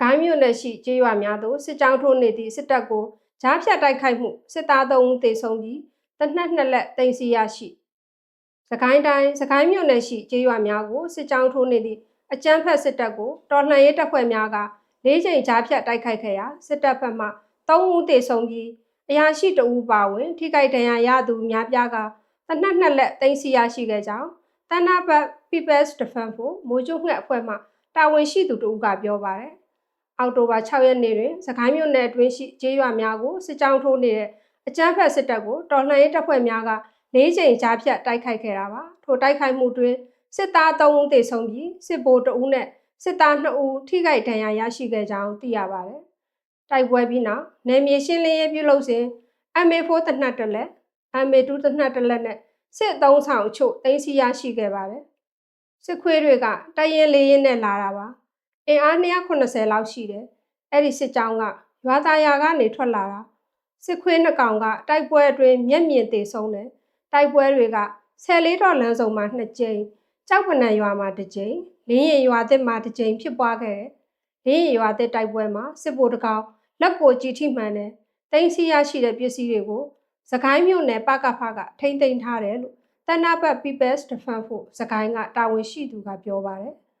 ကိုင်းမြို့နယ်ရှိကျေးရွာများသို့စစ်ကြောင်းထိုးနေသည့်စစ်တပ်ကိုကြားဖြတ်တိုက်ခိုက်မှုစစ်သား3ဦးသေဆုံးပြီးတစ်နက်နှစ်လက်တင်စီရရှိစကိုင်းတိုင်းစကိုင်းမြို့နယ်ရှိကျေးရွာများကိုစစ်ကြောင်းထိုးနေသည့်အကြမ်းဖက်စစ်တပ်ကိုတော်လှန်ရေးတပ်ဖွဲ့များက၄ချိန်ကြားဖြတ်တိုက်ခိုက်ခဲ့ရာစစ်တပ်ဘက်မှ3ဦးသေဆုံးပြီးအရာရှိ2ဦးပါဝင် ထိခိုက်ဒဏ်ရာရသူများပြားကတစ်နက်နှစ်လက်တင်စီရရှိခဲ့ကြောင်းတနဘတ် People's Defense ဖို့မိုးကျုံငှက်အဖွဲ့မှတာဝန်ရှိသူတို့ကပြောပါတယ် အောက်တိုဘာ6ရက်နေ့တွင်စကိုင်းမြို့နယ်အတွင်းရှိကျေးရွာများကိုစစ်ကြောင်းထိုးနေတဲ့အကြမ်းဖက်စစ်တပ်ကိုတော်လှန်ရေးတပ်ဖွဲ့များက၄ချိန်ကြားဖြတ်တိုက်ခိုက်ခဲ့တာပါထိုတိုက်ခိုက်မှုတွင်စစ်သား3ဦးသေဆုံးပြီးစစ်ဗိုလ်2ဦးနဲ့စစ်သား2ဦးထိခိုက်ဒဏ်ရာရရှိခဲ့ကြောင်းသိရပါတယ်တိုက်ပွဲပြီးနောက်နယ်မြေရှင်းလင်းရေးပြုလုပ်စဉ် MA4 တနတ်တလက် MA2 တနတ်တလက်နဲ့စစ်သုံးဆောင်အချို့တင်စီရရှိခဲ့ပါတယ်စစ်ခွေးတွေကတရင်လေးရင်နဲ့လာတာပါ အင်အား290လောက်ရှိတယ်။အဲ့ဒီစစ်ကြောင်းကရွာသားယာကနေထွက်လာတာစစ်ခွေးနှစ်ကောင်ကတိုက်ပွဲအတွင်းမျက်မြင်သေးဆုံးတယ်။တိုက်ပွဲတွေကဆယ်လေးတော်လမ်းစုံမှာနှစ်ကြိမ်ကြောက်ပနံရွာမှာတစ်ကြိမ်လင်းရင်ရွာသစ်မှာတစ်ကြိမ်ဖြစ်ပွားခဲ့တယ်။လင်းရင်ရွာသစ်တိုက်ပွဲမှာစစ်ဗိုလ်တကောင်လက်ကိုကြီးထိမှန်တယ်။တင်းစီရရှိတဲ့ပစ္စည်းတွေကိုစကိုင်းမြို့နယ်ပကဖကထိမ့်သိမ်းထားတယ်လို့တနပ်ပတ် People's Defense ဖို့စကိုင်းကတာဝန်ရှိသူကပြောပါတယ်။